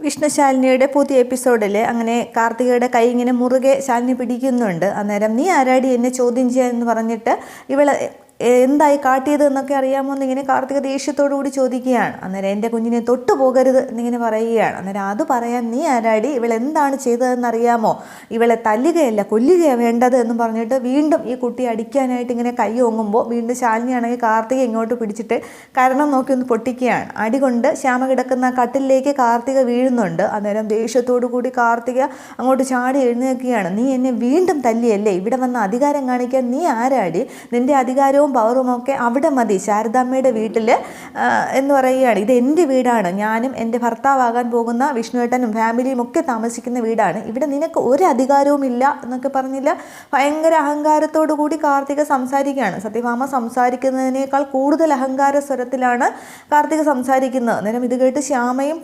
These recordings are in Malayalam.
വിഷ്ണു ശാലിനിയുടെ പുതിയ എപ്പിസോഡിൽ അങ്ങനെ കാർത്തികയുടെ കൈ ഇങ്ങനെ മുറുകെ ശാലിനി പിടിക്കുന്നുണ്ട്. അന്നേരം നീ ആരാടി എന്നെ ചോദ്യം ചെയ്യാന്ന് പറഞ്ഞിട്ട് ഇവളെ എന്തായി കാട്ടിയത് എന്നൊക്കെ അറിയാമോ എന്നിങ്ങനെ കാർത്തിക ദേഷ്യത്തോടു കൂടി ചോദിക്കുകയാണ്. അന്നേരം എന്റെ കുഞ്ഞിനെ തൊട്ടു പോകരുത് എന്നിങ്ങനെ പറയുകയാണ്. അന്നേരം അത് പറയാൻ നീ ആരാടി? ഇവൾ എന്താണ് ചെയ്തതെന്ന് അറിയാമോ ഇവളെ തല്ലുകയല്ല കൊല്ലുകയാണ് വേണ്ടത് എന്ന് പറഞ്ഞിട്ട് വീണ്ടും ഈ കുട്ടി അടിക്കാനായിട്ട് ഇങ്ങനെ കൈ ഓങ്ങുമ്പോൾ വീണ്ടും ശാലിനിയാണെങ്കിൽ കാർത്തിക ഇങ്ങോട്ട് പിടിച്ചിട്ട് കരണം നോക്കി ഒന്ന് പൊട്ടിക്കുകയാണ്. അടികൊണ്ട് ശ്യാമ കിടക്കുന്ന കട്ടിലേക്ക് കാർത്തിക വീഴുന്നുണ്ട്. അന്നേരം ദേഷ്യത്തോടു കൂടി കാർത്തിക അങ്ങോട്ട് ചാടി എഴുന്നേൽക്കുകയാണ്. നീ എന്നെ വീണ്ടും തല്ലിയല്ലേ? ഇവിടെ വന്ന അധികാരം കാണിക്കാൻ നീ ആരാടി? നിന്റെ അധികാരവും പവറും ഒക്കെ അവിടെ മതി. ശാരദാമ്മയുടെ വീട്ടിൽ എന്ന് പറയുകയാണ്. ഇത് എന്റെ വീടാണ്. ഞാനും എന്റെ ഭർത്താവാകാൻ പോകുന്ന വിഷ്ണുവേട്ടനും ഫാമിലിയും ഒക്കെ താമസിക്കുന്ന വീടാണ്. ഇവിടെ നിനക്ക് ഒരു അധികാരവും ഇല്ല എന്നൊക്കെ പറഞ്ഞില്ല. ഭയങ്കര അഹങ്കാരത്തോടു കൂടി കാർത്തിക സംസാരിക്കുകയാണ്. സത്യഭാമ സംസാരിക്കുന്നതിനേക്കാൾ കൂടുതൽ അഹങ്കാര സ്വരത്തിലാണ് കാർത്തിക സംസാരിക്കുന്നത്. അന്നേരം ഇത് കേട്ട് ശ്യാമയും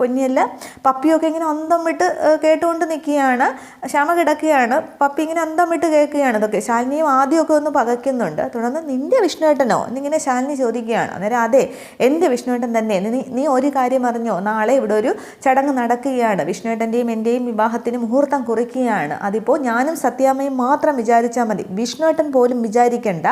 പൊന്നിയല്ല പപ്പിയൊക്കെ ഇങ്ങനെ അന്തം വിട്ട് കേട്ടുകൊണ്ട് നിൽക്കുകയാണ്. ശ്യാമ കിടക്കുകയാണ്. പപ്പി ഇങ്ങനെ അന്തം വിട്ട് കേൾക്കുകയാണ്. ഇതൊക്കെ ശാലിനിയും ആദ്യമൊക്കെ ഒന്ന് പകയ്ക്കുന്നുണ്ട് തുടർന്ന് നിന്റെ വിഷ്ണുവേട്ടനോ എന്നിങ്ങനെ ശാലിനി ചോദിക്കുകയാണ്. അന്നേരം അതെ എന്റെ വിഷ്ണുവേട്ടൻ തന്നെ. നീ നീ ഒരു കാര്യം അറിഞ്ഞോ? നാളെ ഇവിടെ ഒരു ചടങ്ങ് നടക്കുകയാണ്. വിഷ്ണുവേട്ടന്റെയും എന്റെയും വിവാഹത്തിന് മുഹൂർത്തം കുറിക്കുകയാണ്. അതിപ്പോൾ ഞാനും സത്യാമ്മയും മാത്രം വിചാരിച്ചാൽ മതി. വിഷ്ണുവേട്ടൻ പോലും വിചാരിക്കേണ്ട.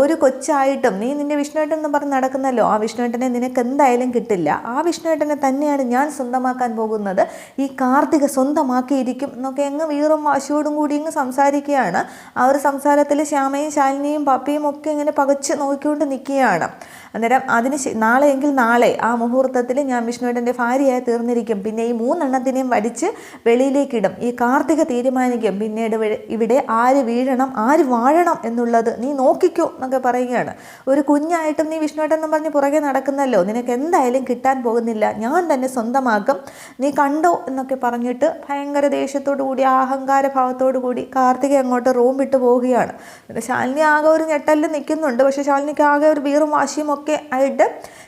ഒരു കൊച്ചായിട്ടും നീ നിന്റെ വിഷ്ണുവേട്ടൻ എന്ന് പറഞ്ഞ് നടക്കുന്നല്ലോ. ആ വിഷ്ണുവേട്ടനെ നിനക്ക് എന്തായാലും കിട്ടില്ല. ആ വിഷ്ണുവേട്ടനെ തന്നെയാണ് ഞാൻ സ്വന്തമാക്കാൻ പോകുന്നത്. ഈ കാർത്തിക സ്വന്തമാക്കിയിരിക്കും എന്നൊക്കെ അങ്ങ് വീറും വാശിയോടും കൂടി ഇങ്ങ് സംസാരിക്കുകയാണ്. ആ ഒരു സംസാരത്തിൽ ശ്യാമയും ശാലിനിയും പപ്പിയും ഒക്കെ ഇങ്ങനെ പകച്ച് നോക്കിക്കൊണ്ട് നിൽക്കുകയാണ്. അന്നേരം അതിന് നാളെയെങ്കിൽ നാളെ ആ മുഹൂർത്തത്തിൽ ഞാൻ വിഷ്ണുവേട്ടന്റെ ഭാര്യയായി തീർന്നിരിക്കും. പിന്നെ ഈ മൂന്നെണ്ണത്തിനെയും വടിച്ച് വെളിയിലേക്കിടും. ഈ കാർത്തിക തീരുമാനിക്കും. പിന്നീട് ഇവിടെ- ആര് വീഴണം ആര് വാഴണം എന്നുള്ളത് നീ നോക്കിക്കോ എന്നൊക്കെ പറയുകയാണ്. ഒരു കുഞ്ഞായിട്ടും നീ വിഷ്ണുവേട്ടൻ എന്ന് പറഞ്ഞ് പുറകെ നടക്കുന്നല്ലോ. നിനക്ക് എന്തായാലും കിട്ടാൻ പോകുന്നില്ല. ഞാൻ തന്നെ സ്വന്തമാക്കും. നീ കണ്ടോ എന്നൊക്കെ പറഞ്ഞിട്ട് ഭയങ്കര ദേഷ്യത്തോടു കൂടി അഹങ്കാര ഭാവത്തോടു കൂടി കാർത്തിക അങ്ങോട്ട് റൂം വിട്ടു പോവുകയാണ്. ശാലിനി ആകെ ഒരു ഞെട്ടലിൽ നിൽക്കുന്നുണ്ട്. പക്ഷേ ശാലിനിക്ക് ആകെ ഒരു വീറും വാശിയും ഒക്കെ ആയിട്ട്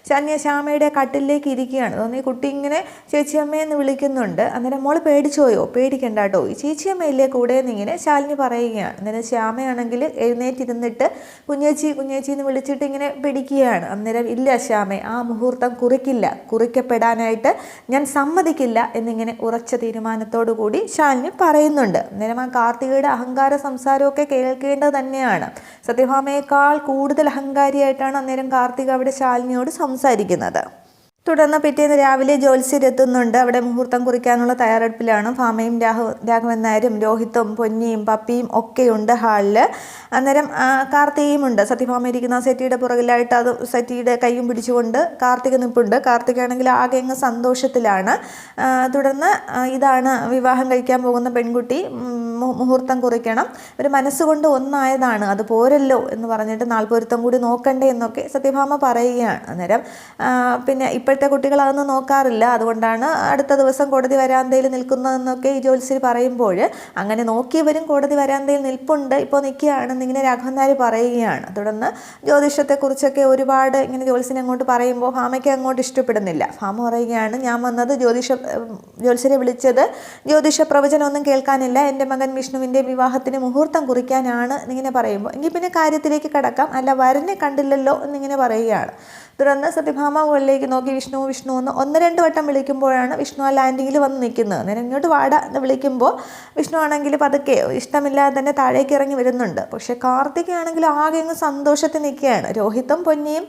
ശാലിനി ശ്യാമയുടെ കട്ടിലേക്ക് ഇരിക്കുകയാണ്. തോന്നി കുട്ടി ഇങ്ങനെ ചേച്ചിയമ്മയെന്ന് വിളിക്കുന്നുണ്ട്. അന്നേരം മോൾ പേടിച്ചോയോ പേടിക്കണ്ട കേട്ടോ. ഈ ചേച്ചിയമ്മയില്ലേ കൂടെ എന്നിങ്ങനെ ശാലിനി പറയുകയാണ്. അന്നേരം ശ്യാമയാണെങ്കിൽ എഴുന്നേറ്റിരുന്നിട്ട് കുഞ്ഞേച്ചി കുഞ്ഞേച്ചി എന്ന് വിളിച്ചിട്ട് ഇങ്ങനെ പിടിക്കുകയാണ്. അന്നേരം ഇല്ല ശ്യാമേ ആ മുഹൂർത്തം കുറിക്കില്ല. കുറിക്കപ്പെടാനായിട്ട് ഞാൻ സമ്മതിക്കില്ല എന്നിങ്ങനെ ഉറച്ച തീരുമാനത്തോടു കൂടി ശാലിനി പറയുന്നുണ്ട്. അന്നേരം ആ കാർത്തികയുടെ അഹങ്കാര സംസാരമൊക്കെ കേൾക്കേണ്ടത് തന്നെയാണ്. സത്യഭാമയേക്കാൾ കൂടുതൽ അഹങ്കാരിയായിട്ടാണ് അന്നേരം കാർത്തിക അവിടെ ശാലിനിയോട് സംസാരിക്കുന്നത്. തുടർന്ന് പിറ്റേന്ന് രാവിലെ ജോത്സ്യരെത്തുന്നുണ്ട് അവിടെ മുഹൂർത്തം കുറിക്കാനുള്ള തയ്യാറെടുപ്പിലാണ് ഫാമയും രാഹു രാഘവൻ നായരും രോഹിത്തും പൊന്നിയും പപ്പിയും ഒക്കെയുണ്ട് ഹാളിൽ. അന്നേരം കാർത്തികയും ഉണ്ട് സത്യഭാമ ഇരിക്കുന്ന സെറ്റിയുടെ പുറകിലായിട്ട് അത് സെറ്റിയുടെ കൈയും പിടിച്ചുകൊണ്ട് കാർത്തിക നിൽപ്പുണ്ട്. കാർത്തികയാണെങ്കിൽ ആകെ അങ്ങ് സന്തോഷത്തിലാണ്. തുടർന്ന് ഇതാണ് വിവാഹം കഴിക്കാൻ പോകുന്ന പെൺകുട്ടി. മുഹൂർത്തം കുറിക്കണം. ഒരു മനസ്സുകൊണ്ട് ഒന്നായതാണ്. അത് പോരല്ലോ എന്ന് പറഞ്ഞിട്ട് നാൾപ്പൊരുത്തം കൂടി നോക്കണ്ടേ എന്നൊക്കെ സത്യഭാമ പറയുകയാണ് അന്നേരം. പിന്നെ ഇപ്പോഴത്തെ കുട്ടികൾ അതൊന്നും നോക്കാറില്ല. അതുകൊണ്ടാണ് അടുത്ത ദിവസം കോടതി വരാന്തയിൽ നിൽക്കുന്നതെന്നൊക്കെ ഈ ജോലിസിൽ പറയുമ്പോൾ അങ്ങനെ നോക്കിയവരും കോടതി വരാന്തയിൽ നിൽപ്പുണ്ട്. ഇപ്പോൾ നിൽക്കുകയാണെന്നിങ്ങനെ രാഘവൻ നായർ പറയുകയാണ്. തുടർന്ന് ജ്യോതിഷത്തെക്കുറിച്ചൊക്കെ ഒരുപാട് ഇങ്ങനെ ജോലിസിനെ അങ്ങോട്ട് പറയുമ്പോൾ ഭാമയ്ക്ക് അങ്ങോട്ട് ഇഷ്ടപ്പെടുന്നില്ല. ഭാമ പറയുകയാണ് ഞാൻ വന്നത് ജ്യോതിഷ ജ്യോത്സ്യരെ വിളിച്ചത് ജ്യോതിഷ പ്രവചനമൊന്നും കേൾക്കാനില്ല. എന്റെ മകൻ വിഷ്ണുവിന്റെ വിവാഹത്തിന് മുഹൂർത്തം കുറിക്കാനാണ് എന്നിങ്ങനെ പറയുമ്പോൾ എങ്കിൽ പിന്നെ കാര്യത്തിലേക്ക് കടക്കാം. അല്ല വരനെ കണ്ടില്ലല്ലോ എന്നിങ്ങനെ പറയുകയാണ്. തുടർന്ന് സത്യഭാമ മുകളിലേക്ക് നോക്കി വിഷ്ണു വിഷ്ണു എന്ന് ഒന്ന് രണ്ട് വട്ടം വിളിക്കുമ്പോഴാണ് വിഷ്ണു ആ ലാൻഡിങ്ങിൽ വന്ന് നിൽക്കുന്നത്. നേരെ ഇങ്ങോട്ട് വാട എന്ന് വിളിക്കുമ്പോൾ വിഷ്ണു ആണെങ്കിൽ പതുക്കെ ഇഷ്ടമില്ലാതെ തന്നെ താഴേക്ക് ഇറങ്ങി വരുന്നുണ്ട്. പക്ഷേ കാർത്തികയാണെങ്കിൽ ആകെ അങ്ങ് സന്തോഷത്തിൽ നിൽക്കുകയാണ്. രോഹിത്തും പൊന്നിയും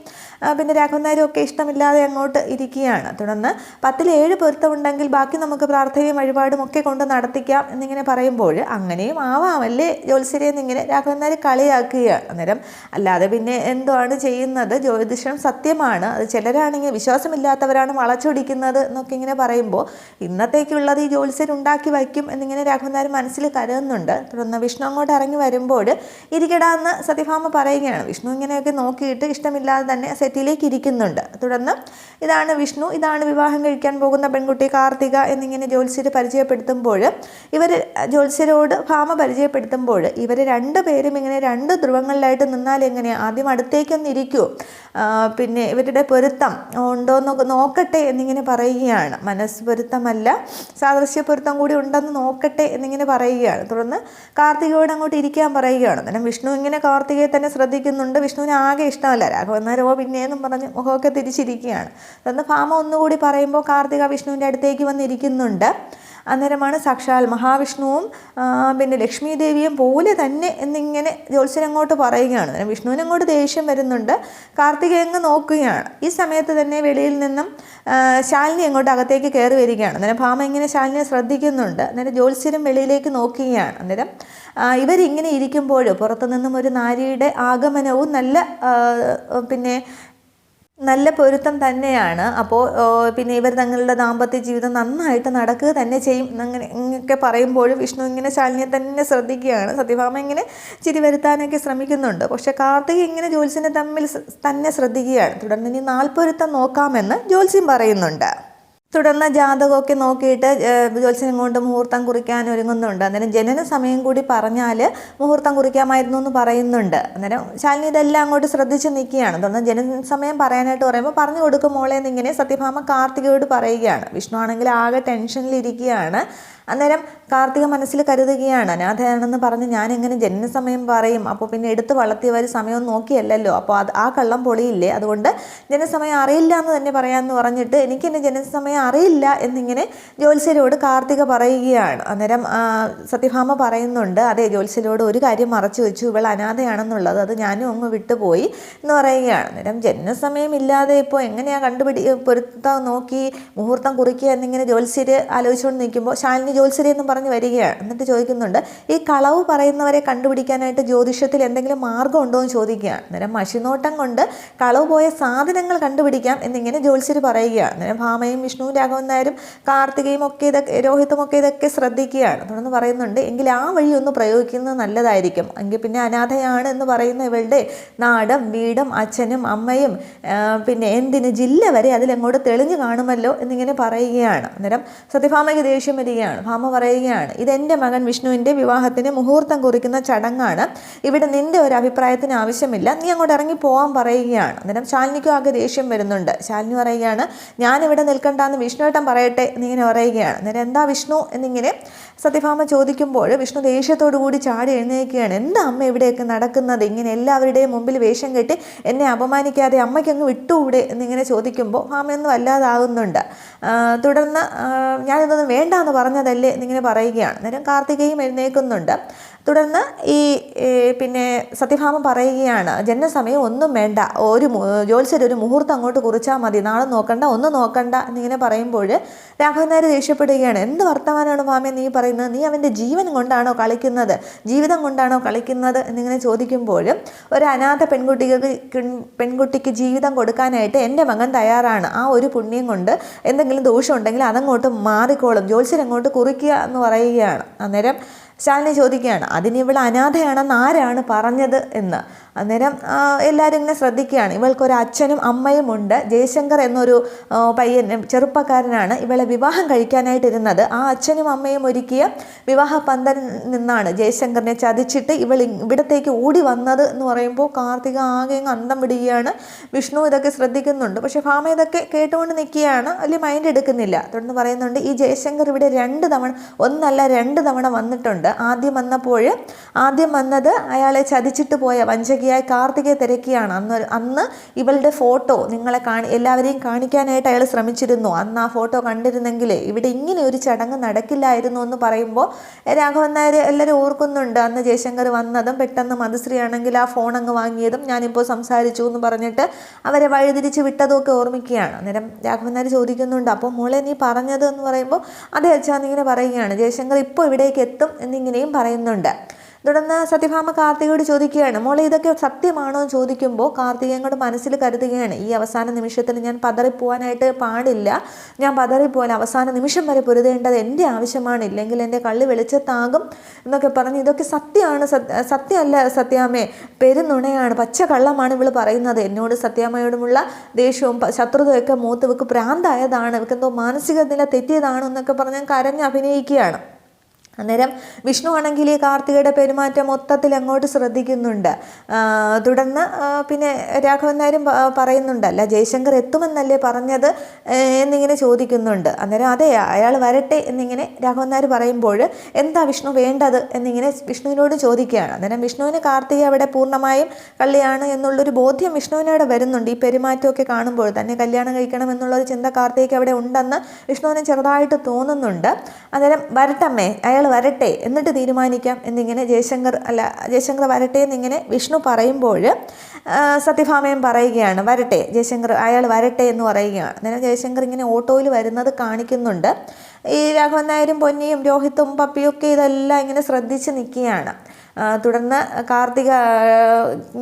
പിന്നെ രാഘവൻ ഒക്കെ ഇഷ്ടമില്ലാതെ അങ്ങോട്ട് ഇരിക്കുകയാണ്. തുടർന്ന് പത്തിൽ ഏഴ് പൊരുത്തമുണ്ടെങ്കിൽ ബാക്കി നമുക്ക് പ്രാർത്ഥനയും വഴിപാടും ഒക്കെ കൊണ്ട് നടത്തിക്കാം എന്നിങ്ങനെ പറയുമ്പോൾ അങ്ങനെയും ആവാമല്ലേ? ജ്യോത്സ്യരെ എന്നിങ്ങനെ രാഘവൻ നായർ കളിയാക്കുകയാണ് അന്നേരം അല്ലാതെ പിന്നെ എന്താണ് ചെയ്യുന്നത്? ജ്യോതിഷം സത്യമാണ്. അത് ചിലരാണെങ്കിൽ വിശ്വാസമില്ലാത്തവരാണ് വളച്ചൊടിക്കുന്നത് എന്നൊക്കെ ഇങ്ങനെ പറയുമ്പോൾ ഇന്നത്തേക്കുള്ളത് ഈ ജ്യോത്സ്യർ ഉണ്ടാക്കി വയ്ക്കും എന്നിങ്ങനെ രാഘവൻ നായർ മനസ്സിൽ കരുതുന്നുണ്ട് തുടർന്ന് വിഷ്ണു അങ്ങോട്ട് ഇറങ്ങി വരുമ്പോൾ ഇരിക്കടാന്ന് സത്യഭാമ പറയുകയാണ്. വിഷ്ണു ഇങ്ങനെയൊക്കെ നോക്കിയിട്ട് ഇഷ്ടമില്ലാതെ തന്നെ സെറ്റിലേക്ക് ഇരിക്കുന്നുണ്ട്. തുടർന്ന് ഇതാണ് വിഷ്ണു ഇതാണ് വിവാഹം കഴിക്കാൻ പോകുന്ന പെൺകുട്ടി കാർത്തിക എന്നിങ്ങനെ ജ്യോത്സ്യർ പരിചയപ്പെടുത്തുമ്പോൾ ഇവർ ജ്യോത്സ്യരോട് ഭാമ പരിചയപ്പെടുത്തുമ്പോൾ ഇവർ രണ്ടുപേരും ഇങ്ങനെ രണ്ട് ധ്രുവങ്ങളിലായിട്ട് നിന്നാൽ എങ്ങനെ? ആദ്യം അടുത്തേക്കൊന്ന് ഇരിക്കൂ. പിന്നെ ഇവരുടെ പൊരുത്തം ഉണ്ടോ എന്ന് നോക്കട്ടെ എന്നിങ്ങനെ പറയുകയാണ്. മനസ്സ് പൊരുത്തമല്ല സാദൃശ്യ പൊരുത്തം കൂടി ഉണ്ടെന്ന് നോക്കട്ടെ എന്നിങ്ങനെ പറയുകയാണ്. തുടർന്ന് കാർത്തികയോട് അങ്ങോട്ട് ഇരിക്കാൻ പറയുകയാണ്. അന്നേരം വിഷ്ണു ഇങ്ങനെ കാർത്തികയെ തന്നെ ശ്രദ്ധിക്കുന്നുണ്ട്. വിഷ്ണുവിന് ആകെ ഇഷ്ടമല്ല രാഘവന്നാരോ പിന്നെയെന്നും പറഞ്ഞ് മുഖമൊക്കെ തിരിച്ചിരിക്കുകയാണ്. തുടർന്ന് ഭാമ ഒന്നുകൂടി പറയുമ്പോൾ കാർത്തിക വിഷ്ണുവിന്റെ അടുത്തേക്ക് വന്നിരിക്കുന്നുണ്ട് അന്നേരമാണ് സാക്ഷാൽ മഹാവിഷ്ണുവും പിന്നെ ലക്ഷ്മി ദേവിയും പോലെ തന്നെ എന്നിങ്ങനെ ജ്യോത്സ്യനങ്ങോട്ട് പറയുകയാണ്. അന്നേരം വിഷ്ണുവിനങ്ങോട്ട് ദേഷ്യം വരുന്നുണ്ട്. കാർത്തിക അങ്ങ് നോക്കുകയാണ്. ഈ സമയത്ത് തന്നെ വെളിയിൽ നിന്നും ശാലിനി അങ്ങോട്ട് അകത്തേക്ക് കയറി വരികയാണ്. അന്നേരം ഭാമ ഇങ്ങനെ ശാലിനിയെ ശ്രദ്ധിക്കുന്നുണ്ട്. അന്നേരം ജ്യോത്സ്യനും വെളിയിലേക്ക് നോക്കുകയാണ്. അന്നേരം ഇവരിങ്ങനെ ഇരിക്കുമ്പോൾ പുറത്തു നിന്നും ഒരു നാരിയുടെ ആഗമനവും നല്ല പിന്നെ നല്ല പൊരുത്തം തന്നെയാണ്. അപ്പോൾ പിന്നെ ഇവർ തങ്ങളുടെ ദാമ്പത്യ ജീവിതം നന്നായിട്ട് നടക്കുക തന്നെ ചെയ്യും. അങ്ങനെ ഇങ്ങനെയൊക്കെ പറയുമ്പോഴും വിഷ്ണു ഇങ്ങനെ ശാലിനിയെ തന്നെ ശ്രദ്ധിക്കുകയാണ്. സത്യഭാമ ഇങ്ങനെ ചിരി വരുത്താനൊക്കെ ശ്രമിക്കുന്നുണ്ട്. പക്ഷേ കാർത്തിക ഇങ്ങനെ ജ്യോത്സ്യനെ തമ്മിൽ തന്നെ ശ്രദ്ധിക്കുകയാണ്. തുടർന്ന് ഇനി നാൽപ്പൊരുത്തം നോക്കാമെന്ന് ജ്യോത്സ്യം പറയുന്നുണ്ട്. തുടർന്ന് ജാതകമൊക്കെ നോക്കിയിട്ട് ജ്യോത്സ്യനും കൊണ്ട് മുഹൂർത്തം കുറിക്കാൻ ഒരുങ്ങുന്നുണ്ട്. അന്നേരം ജനന സമയം കൂടി പറഞ്ഞാൽ മുഹൂർത്തം കുറിക്കാമായിരുന്നു എന്ന് പറയുന്നുണ്ട്. അന്നേരം ശാലിനി ഇതെല്ലാം അങ്ങോട്ട് ശ്രദ്ധിച്ച് നിൽക്കുകയാണ്. തുടർന്ന് ജനന സമയം പറയാനായിട്ട് പറയുമ്പോൾ പറഞ്ഞു കൊടുക്കും മോളെ എന്നിങ്ങനെ സത്യഭാമ കാർത്തികയോട് പറയുകയാണ്. വിഷ്ണു ആണെങ്കിൽ ആകെ ടെൻഷനിലിരിക്കുകയാണ് അന്നേരം കാർത്തിക മനസ്സിൽ കരുതുകയാണ് അനാഥയാണെന്ന് പറഞ്ഞ് ഞാൻ എങ്ങനെ ജനനസമയം പറയും? അപ്പോൾ പിന്നെ എടുത്ത് വളർത്തിയവർ സമയം നോക്കിയല്ലല്ലോ. അപ്പോൾ അത് ആ കള്ളം പൊളിയില്ലേ? അതുകൊണ്ട് ജനസമയം അറിയില്ല എന്ന് തന്നെ പറയാമെന്ന് പറഞ്ഞിട്ട് എനിക്ക് എന്റെ ജനസമയം അറിയില്ല എന്നിങ്ങനെ ജ്യോത്സ്യരോട് കാർത്തിക പറയുകയാണ്. അന്നേരം സത്യഭാമ പറയുന്നുണ്ട് അതെ ജ്യോത്സ്യരോട് ഒരു കാര്യം മറച്ചു വെച്ചു. ഇവൾ അനാഥയാണെന്നുള്ളത് അത് ഞാനും അങ്ങ് വിട്ടുപോയി എന്ന് പറയുകയാണ്. അന്നേരം ജനനസമയം ഇല്ലാതെ ഇപ്പോൾ എങ്ങനെയാണ് കണ്ടുപിടി പൊരുത്തം നോക്കി മുഹൂർത്തം കുറിക്കുക എന്നിങ്ങനെ ജ്യോത്സ്യർ ആലോചിച്ചുകൊണ്ട് നിൽക്കുമ്പോൾ ശാലിനി ജ്യോത്സ്യരി എന്നും പറഞ്ഞ് വരികയാണ്. എന്നിട്ട് ചോദിക്കുന്നുണ്ട് ഈ കളവ് പറയുന്നവരെ കണ്ടുപിടിക്കാനായിട്ട് ജ്യോതിഷത്തിൽ എന്തെങ്കിലും മാർഗം ഉണ്ടോ എന്ന് ചോദിക്കുകയാണ്. അന്നേരം മഷിനോട്ടം കൊണ്ട് കളവ് പോയ സാധനങ്ങൾ കണ്ടുപിടിക്കാം എന്നിങ്ങനെ ജ്യോത്സരി പറയുകയാണ്. അന്നേരം ഭാമയും വിഷ്ണുവും രാഘവൻ നായരും കാർത്തികയും ഒക്കെ ഇതൊക്കെ രോഹിത്തും ഒക്കെ ഇതൊക്കെ ശ്രദ്ധിക്കുകയാണ്. തുടർന്ന് പറയുന്നുണ്ട് എങ്കിൽ ആ വഴി ഒന്ന് പ്രയോഗിക്കുന്നത് നല്ലതായിരിക്കും. എങ്കിൽ പിന്നെ അനാഥയാണ് എന്ന് പറയുന്ന ഇവളുടെ നാടും വീടും അച്ഛനും അമ്മയും പിന്നെ എന്തിന് ജില്ല വരെ അതിലെങ്ങോട്ട് തെളിഞ്ഞു കാണുമല്ലോ എന്നിങ്ങനെ പറയുകയാണ്. അന്നേരം സത്യഭാമയ്ക്ക് ദേഷ്യം വരികയാണ്. ഭാമ പറയുകയാണ്. ഇതെന്റെ മകൻ വിഷ്ണുവിന്റെ വിവാഹത്തിന് മുഹൂർത്തം കുറിക്കുന്ന ചടങ്ങാണ്. ഇവിടെ നിന്റെ ഒരു അഭിപ്രായത്തിന് ആവശ്യമില്ല. നീ അങ്ങോട്ട് ഇറങ്ങി പോകാൻ പറയുകയാണ്. അന്നേരം ശാലിനിക്കും ആകെ ദേഷ്യം വരുന്നുണ്ട്. ശാലിനി പറയുകയാണ് ഞാനിവിടെ നിൽക്കണ്ടെന്ന് വിഷ്ണുവേട്ടൻ പറയട്ടെ എന്നിങ്ങനെ പറയുകയാണ്. അന്നേരം എന്താ വിഷ്ണു? എന്നിങ്ങനെ സത്യഭാമ ചോദിക്കുമ്പോൾ വിഷ്ണു ദേഷ്യത്തോടു കൂടി ചാടി എഴുന്നേക്കുകയാണ് എന്താ അമ്മ ഇവിടെയൊക്കെ നടക്കുന്നത്? ഇങ്ങനെ എല്ലാവരുടെയും മുമ്പിൽ വേഷം കെട്ടി എന്നെ അപമാനിക്കാതെ അമ്മയ്ക്കങ്ങ് വിട്ടുകൂടെ എന്നിങ്ങനെ ചോദിക്കുമ്പോൾ ഭാമയൊന്നും വല്ലാതാകുന്നുണ്ട് തുടർന്ന് ഞാനിതൊന്നും വേണ്ട എന്ന് പറഞ്ഞതല്ലേ എന്നിങ്ങനെ പറയുകയാണ്. അന്നേരം കാർത്തികയും എഴുന്നേൽക്കുന്നുണ്ട്. തുടർന്ന് ഈ പിന്നെ സത്യഭാമ പറയുകയാണ് ജനനസമയം ഒന്നും വേണ്ട ഒരു ജ്യോത്സ്യർ ഒരു മുഹൂർത്തം അങ്ങോട്ട് കുറിച്ചാൽ മതി നാളെ നോക്കണ്ട ഒന്നും നോക്കണ്ട എന്നിങ്ങനെ പറയുമ്പോൾ രാഘവൻ നായർ ദേഷ്യപ്പെടുകയാണ് എന്ത് വർത്തമാനമാണ് ഭാമ നീ പറയുന്നത്? നീ അവന്റെ ജീവൻ കൊണ്ടാണോ കളിക്കുന്നത്? ജീവിതം കൊണ്ടാണോ കളിക്കുന്നത്? എന്നിങ്ങനെ ചോദിക്കുമ്പോഴും ഒരു അനാഥ പെൺകുട്ടിക്ക് പെൺകുട്ടിക്ക് ജീവിതം കൊടുക്കാനായിട്ട് എന്റെ മകൻ തയ്യാറാണ്. ആ ഒരു പുണ്യം കൊണ്ട് എന്തെങ്കിലും ദോഷമുണ്ടെങ്കിൽ അതങ്ങോട്ട് മാറിക്കോളും ജ്യോത്സ്യരങ്ങോട്ട് കുറിക്കുക എന്ന് പറയുകയാണ്. അന്നേരം ശാലിനി ചോദിക്കുകയാണ് ഇവിടെ അനാഥയാണെന്ന് ആരാണ് പറഞ്ഞത്? എന്ന്. അന്നേരം എല്ലാവരും ഇങ്ങനെ ശ്രദ്ധിക്കുകയാണ്. ഇവൾക്കൊരു അച്ഛനും അമ്മയും ഉണ്ട്. ജയശങ്കർ എന്നൊരു പയ്യൻ ചെറുപ്പക്കാരനാണ് ഇവളെ വിവാഹം കഴിക്കാനായിട്ടിരുന്നത്. ആ അച്ഛനും അമ്മയും ഒരുക്കിയ വിവാഹ പന്തൽ നിന്നാണ് ജയശങ്കറിനെ ചതിച്ചിട്ട് ഇവൾ ഇവിടത്തേക്ക് ഓടി വന്നത് എന്ന് പറയുമ്പോൾ കാർത്തിക ആകെ അന്തം വിടുകയാണ്. വിഷ്ണു ഇതൊക്കെ ശ്രദ്ധിക്കുന്നുണ്ട്. പക്ഷെ ഭാമ ഇതൊക്കെ കേട്ടുകൊണ്ട് നിൽക്കുകയാണ്. വലിയ മൈൻഡ് എടുക്കുന്നില്ല. തുടർന്ന് പറയുന്നുണ്ട് ഈ ജയശങ്കർ ഇവിടെ രണ്ട് തവണ ഒന്നല്ല രണ്ട് തവണ വന്നിട്ടുണ്ട്. ആദ്യം വന്നപ്പോൾ ആദ്യം വന്നത് അയാളെ ചതിച്ചിട്ട് പോയ വഞ്ചക നായികയായി കാർത്തികയെ തിരക്കിയാണ്. അന്ന് അന്ന് ഇവളുടെ ഫോട്ടോ നിങ്ങളെ കാണി എല്ലാവരെയും കാണിക്കാനായിട്ട് അയാൾ ശ്രമിച്ചിരുന്നു. അന്ന് ആ ഫോട്ടോ കണ്ടിരുന്നെങ്കിൽ ഇവിടെ ഇങ്ങനെ ഒരു ചടങ്ങ് നടക്കില്ലായിരുന്നു എന്ന് പറയുമ്പോൾ രാഘവൻ നായർ എല്ലാവരും ഓർക്കുന്നുണ്ട്. അന്ന് ജയശങ്കർ വന്നതും പെട്ടെന്ന് മധുശ്രീ ആണെങ്കിൽ ആ ഫോൺ അങ്ങ് വാങ്ങിയതും ഞാനിപ്പോൾ സംസാരിച്ചു എന്ന് പറഞ്ഞിട്ട് അവരെ വഴിതിരിച്ച് വിട്ടതും ഒക്കെ ഓർമ്മിക്കുകയാണ്. അന്നേരം രാഘവൻ നായർ ചോദിക്കുന്നുണ്ട് അപ്പോൾ മോളെ നീ പറഞ്ഞത്? എന്ന് പറയുമ്പോൾ അതെ അച്ഛാ പറയുകയാണ്. ജയശങ്കർ ഇപ്പോൾ ഇവിടേക്ക് എത്തും എന്നിങ്ങനെയും പറയുന്നുണ്ട്. തുടർന്ന് സത്യഭാമ കാർത്തികയോട് ചോദിക്കുകയാണ് മോളെ ഇതൊക്കെ സത്യമാണോ? എന്ന് ചോദിക്കുമ്പോൾ കാർത്തികയും കൂടെ മനസ്സിൽ കരുതുകയാണ് ഈ അവസാന നിമിഷത്തിൽ ഞാൻ പതറിപ്പോവാനായിട്ട് പാടില്ല. ഞാൻ പതറിപ്പോയാൽ അവസാന നിമിഷം വരെ പൊരുതേണ്ടത് എന്റെ ആവശ്യമാണ്. ഇല്ലെങ്കിൽ എന്റെ കള്ളി വെളിച്ചത്താകും എന്നൊക്കെ പറഞ്ഞ് ഇതൊക്കെ സത്യമാണ്. സത്യമല്ല സത്യാമ്മേ. പെരുന്നുണയാണ് പച്ച കള്ളമാണ് ഇവൾ പറയുന്നത്. എന്നോട് സത്യാമ്മയോടുമുള്ള ദേഷ്യവും ശത്രുതയൊക്കെ മൂത്ത് ഇവക്ക് പ്രാന്തായതാണ്. ഇവക്കെന്തോ മാനസിക നില തെറ്റിയതാണ് എന്നൊക്കെ പറഞ്ഞ് കരഞ്ഞ് അഭിനയിക്കുകയാണ്. അന്നേരം വിഷ്ണു ആണെങ്കിൽ കാർത്തികയുടെ പെരുമാറ്റം മൊത്തത്തിൽ അങ്ങോട്ട് ശ്രദ്ധിക്കുന്നുണ്ട്. തുടർന്ന് പിന്നെ രാഘവൻ നായരും പറയുന്നുണ്ടല്ല ജയശങ്കർ എത്തുമെന്നല്ലേ പറഞ്ഞത്? എന്നിങ്ങനെ ചോദിക്കുന്നുണ്ട്. അന്നേരം അതെ അയാൾ വരട്ടെ എന്നിങ്ങനെ രാഘവൻ നായർ പറയുമ്പോൾ എന്താ വിഷ്ണു വേണ്ടത്? എന്നിങ്ങനെ വിഷ്ണുവിനോട് ചോദിക്കുകയാണ്. അന്നേരം വിഷ്ണുവിന് കാർത്തിക അവിടെ പൂർണമായും കള്ളിയാണ് എന്നുള്ളൊരു ബോധ്യം വിഷ്ണുവിനവിടെ വരുന്നുണ്ട്. ഈ പെരുമാറ്റമൊക്കെ കാണുമ്പോൾ തന്നെ കല്യാണം കഴിക്കണം എന്നുള്ളൊരു ചിന്ത കാർത്തികയ്ക്ക് അവിടെ ഉണ്ടെന്ന് വിഷ്ണുവിന് ചെറുതായിട്ട് തോന്നുന്നുണ്ട്. അന്നേരം വരട്ടമ്മേ അയാൾ വരട്ടെ എന്നിട്ട് തീരുമാനിക്കാം എന്നിങ്ങനെ ജയശങ്കർ അല്ല ജയശങ്കർ വരട്ടെ എന്നിങ്ങനെ വിഷ്ണു പറയുമ്പോൾ സത്യഭാമയം പറയുകയാണ് വരട്ടെ ജയശങ്കർ അയാൾ വരട്ടെ എന്ന് പറയുകയാണ്. അന്നേരം ജയശങ്കർ ഇങ്ങനെ ഓട്ടോയിൽ വരുന്നത് കാണിക്കുന്നുണ്ട്. ഈ രാഘവൻ നായരും പൊന്നിയും രോഹിത്തും പപ്പിയും ഒക്കെ ഇതെല്ലാം ഇങ്ങനെ ശ്രദ്ധിച്ച് നിൽക്കുകയാണ്. തുടർന്ന് കാർത്തിക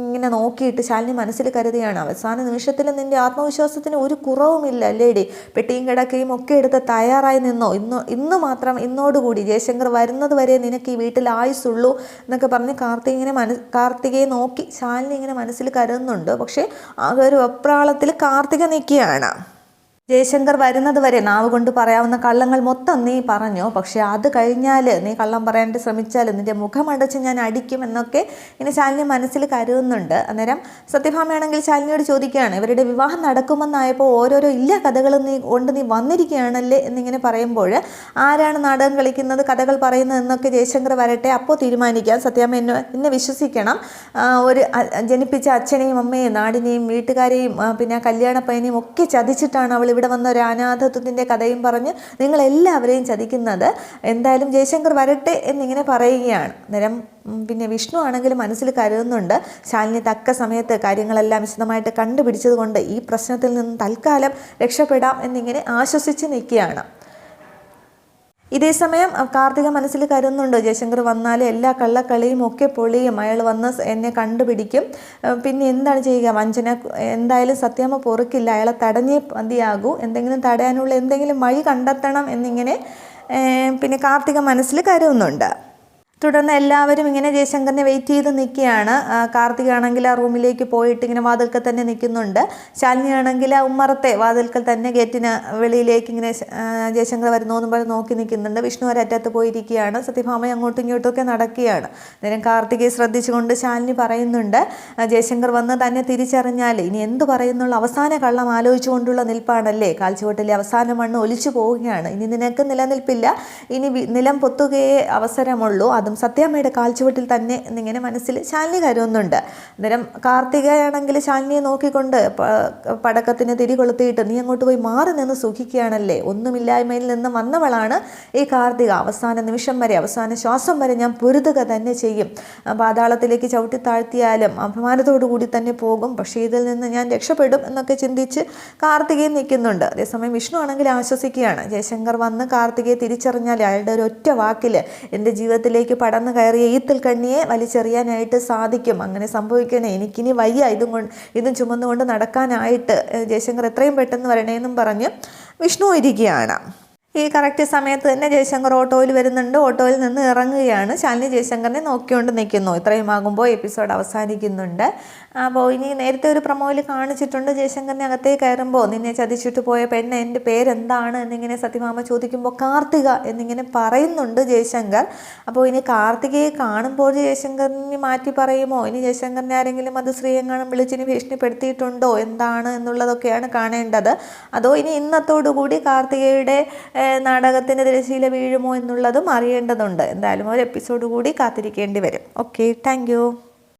ഇങ്ങനെ നോക്കിയിട്ട് ശാലിനി മനസ്സിൽ കരുതിയാണ് അവസാന നിമിഷത്തിൽ നിന്റെ ആത്മവിശ്വാസത്തിന് ഒരു കുറവുമില്ല അല്ലേടി? പെട്ടിയും കിടക്കയും ഒക്കെ എടുത്ത് തയ്യാറായി നിന്നോ? ഇന്ന് ഇന്ന് മാത്രം ഇന്നോടുകൂടി ജയശങ്കർ വരുന്നത് വരെ നിനക്ക് ഈ വീട്ടിൽ ആയുസുള്ളൂ എന്നൊക്കെ പറഞ്ഞ് കാർത്തിക ഇങ്ങനെ മനസ് കാർത്തികയെ നോക്കി ശാലിനി ഇങ്ങനെ മനസ്സിൽ കരുതുന്നുണ്ട്. പക്ഷേ ആ ഒരു കാർത്തിക നിൽക്കുകയാണ്. ജയശങ്കർ വരുന്നത് വരെ നാവ് കൊണ്ട് പറയാവുന്ന കള്ളങ്ങൾ മൊത്തം നീ പറഞ്ഞു. പക്ഷേ അത് കഴിഞ്ഞാൽ നീ കള്ളം പറയാണ്ട് ശ്രമിച്ചാൽ നിന്റെ മുഖമടച്ച് ഞാൻ അടിക്കും എന്നൊക്കെ ഇനി ശാലിനി മനസ്സിൽ കരുതുന്നുണ്ട്. അന്നേരം സത്യഭാമയാണെങ്കിൽ ശാലിനിയോട് ചോദിക്കുകയാണ് ഇവരുടെ വിവാഹം നടക്കുമെന്നായപ്പോൾ ഓരോരോ ഇല്ല കഥകൾ നീ കൊണ്ട് നീ വന്നിരിക്കുകയാണല്ലേ? എന്നിങ്ങനെ പറയുമ്പോൾ ആരാണ് നാടകം കളിക്കുന്നത് കഥകൾ പറയുന്നത് എന്നൊക്കെ ജയശങ്കർ വരട്ടെ അപ്പോൾ തീരുമാനിക്കാം. സത്യഭാമ എന്നെ എന്നെ വിശ്വസിക്കണം. ഒരു ജനിപ്പിച്ച അച്ഛനെയും അമ്മയെയും നാടിനെയും വീട്ടുകാരെയും പിന്നെ കല്യാണപ്പയനെയും ഒക്കെ ചതിച്ചിട്ടാണ് അവൾ വന്ന ഒരു അനാഥത്വത്തിന്റെ കഥയും പറഞ്ഞ് നിങ്ങളെല്ലാവരെയും ചതിക്കുന്നത് എന്തായാലും ജയശങ്കർ വരട്ടെ എന്നിങ്ങനെ പറയുകയാണ്. നേരം പിന്നെ വിഷ്ണു ആണെങ്കിലും മനസ്സിൽ കരുതുന്നുണ്ട്. ശാലിനി തക്ക സമയത്ത് കാര്യങ്ങളെല്ലാം വിശദമായിട്ട് കണ്ടുപിടിച്ചതുകൊണ്ട് ഈ പ്രശ്നത്തിൽ നിന്ന് തൽക്കാലം രക്ഷപ്പെടാം എന്നിങ്ങനെ ആശ്വസിച്ച് നിൽക്കുകയാണ്. ഇതേ സമയം കാർത്തിക മനസ്സിൽ കരുതുന്നുണ്ട് ജയശങ്കർ വന്നാൽ എല്ലാ കള്ളക്കളിയും ഒക്കെ പൊളിയും അയാൾ വന്ന് എന്നെ കണ്ടുപിടിക്കും. പിന്നെ എന്താണ് ചെയ്യുക? വഞ്ചന എന്തായാലും സത്യാമ്മ പൊറുക്കില്ല അയാളെ തടഞ്ഞേ മതിയാകൂ. എന്തെങ്കിലും തടയാനുള്ള എന്തെങ്കിലും വഴി കണ്ടെത്തണം എന്നിങ്ങനെ പിന്നെ കാർത്തിക മനസ്സിൽ കരുതുന്നുണ്ട്. തുടർന്ന് എല്ലാവരും ഇങ്ങനെ ജയശങ്കറിനെ വെയിറ്റ് ചെയ്ത് നിൽക്കുകയാണ്. കാർത്തിക് ആണെങ്കിൽ ആ റൂമിലേക്ക് പോയിട്ട് ഇങ്ങനെ വാതിൽക്കൽ തന്നെ നിൽക്കുന്നുണ്ട്. ശാലിനി ആണെങ്കിൽ ആ ഉമ്മറത്തെ വാതിൽക്കൽ തന്നെ ഗേറ്റിന് വെളിയിലേക്ക് ഇങ്ങനെ ജയശങ്കർ വരുന്നു എന്ന് പറഞ്ഞ് നോക്കി നിൽക്കുന്നുണ്ട്. വിഷ്ണു ഒരറ്റത്ത് പോയിരിക്കുകയാണ്. സത്യഭാമ അങ്ങോട്ടും ഇങ്ങോട്ടും ഒക്കെ നടക്കുകയാണ്. അന്നേരം കാർത്തികയെ ശ്രദ്ധിച്ചുകൊണ്ട് ശാലിനി പറയുന്നുണ്ട് ജയശങ്കർ വന്ന് തന്നെ തിരിച്ചറിഞ്ഞാൽ ഇനി എന്ത് പറയുന്നുള്ള അവസാന കള്ളം ആലോചിച്ചുകൊണ്ടുള്ള നിൽപ്പാണല്ലേ? കാൽച്ചുവട്ടിലെ അവസാന മണ്ണ് ഒലിച്ചു പോവുകയാണ്. ഇനി നിനക്ക് നിലനിൽപ്പില്ല. ഇനി നിലം പൊത്തുകയേ അവസരമുള്ളൂ. അതും സത്യാമ്മയുടെ കാൽച്ചുവട്ടിൽ തന്നെ എന്നിങ്ങനെ മനസ്സിൽ ശാലിനി കരുതുന്നുണ്ട്. അന്നേരം കാർത്തികയാണെങ്കിൽ ശാലിനിയെ നോക്കിക്കൊണ്ട് പടക്കത്തിന് തിരി കൊളുത്തിയിട്ട് നീ അങ്ങോട്ട് പോയി മാറി നിന്ന് സുഖിക്കുകയാണല്ലേ ഒന്നുമില്ലായ്മയിൽ നിന്ന് വന്നവളാണ് ഈ കാർത്തിക. അവസാന നിമിഷം വരെ അവസാന ശ്വാസം വരെ ഞാൻ പൊരുതുക തന്നെ ചെയ്യും. പാതാളത്തിലേക്ക് ചവിട്ടി താഴ്ത്തിയാലും അഭിമാനത്തോടു കൂടി തന്നെ പോകും. പക്ഷേ ഇതിൽ നിന്ന് ഞാൻ രക്ഷപ്പെടും എന്നൊക്കെ ചിന്തിച്ച് കാർത്തികയും നിൽക്കുന്നുണ്ട്. അതേസമയം വിഷ്ണു ആണെങ്കിൽ ആശ്വസിക്കുകയാണ്. ജയശങ്കർ വന്ന് കാർത്തികയെ തിരിച്ചറിഞ്ഞാൽ അയാളുടെ ഒരു ഒറ്റ വാക്കിൽ എന്റെ ജീവിതത്തിലേക്ക് പടർന്നു കയറിയ ഈത്തിൽ കണ്ണിയെ വലിച്ചെറിയാനായിട്ട് സാധിക്കും. അങ്ങനെ സംഭവിക്കണേ. എനിക്കിനി വയ്യ. ഇതും കൊണ്ട് ഇതും ചുമന്നുകൊണ്ട് നടക്കാനായിട്ട് ജയശങ്കർ എത്രയും പെട്ടെന്ന് വരണേന്നും പറഞ്ഞ് വിഷ്ണു ഇരിക്കുകയാണ്. ഈ കറക്റ്റ് സമയത്ത് തന്നെ ജയശങ്കർ ഓട്ടോയിൽ വരുന്നുണ്ട്. ഓട്ടോയിൽ നിന്ന് ഇറങ്ങുകയാണ്. ശാലിനി ജയശങ്കറിനെ നോക്കിക്കൊണ്ട് നിൽക്കുന്നു. ഇത്രയും ആകുമ്പോൾ എപ്പിസോഡ് അവസാനിക്കുന്നുണ്ട്. അപ്പോൾ ബോയിനി നേരത്തെ ഒരു പ്രമോയിൽ കാണിച്ചിട്ടുണ്ട്. ജയശങ്കറിനെ അകത്തേക്ക് കയറുമ്പോൾ നിന്നെ ചതിച്ചിട്ട് പോയ പെണ്ണ് എന്റെ പേരെന്താണ് എന്നിങ്ങനെ സത്യഭാമ ചോദിക്കുമ്പോൾ കാർത്തിക എന്നിങ്ങനെ പറയുന്നുണ്ട് ജയശങ്കർ. അപ്പോൾ ഇനി കാർത്തികയെ കാണുമ്പോൾ ജയശങ്കറിനെ മാറ്റി പറയുമോ? ഇനി ജയശങ്കറിനെ ആരെങ്കിലും അത് സ്ത്രീയെങ്ങാനും വിളിച്ചിനി ഭീഷണിപ്പെടുത്തിയിട്ടുണ്ടോ? എന്താണ് എന്നുള്ളതൊക്കെയാണ് കാണേണ്ടത്. അതോ ഇനി ഇന്നത്തോടുകൂടി കാർത്തികയുടെ നാടകത്തിന്റെ തിരശീല വീഴുമോ എന്നുള്ളതും അറിയേണ്ടതുണ്ട്. എന്തായാലും ഒരു എപ്പിസോഡ് കൂടി കാത്തിരിക്കേണ്ടി വരും. Okay thank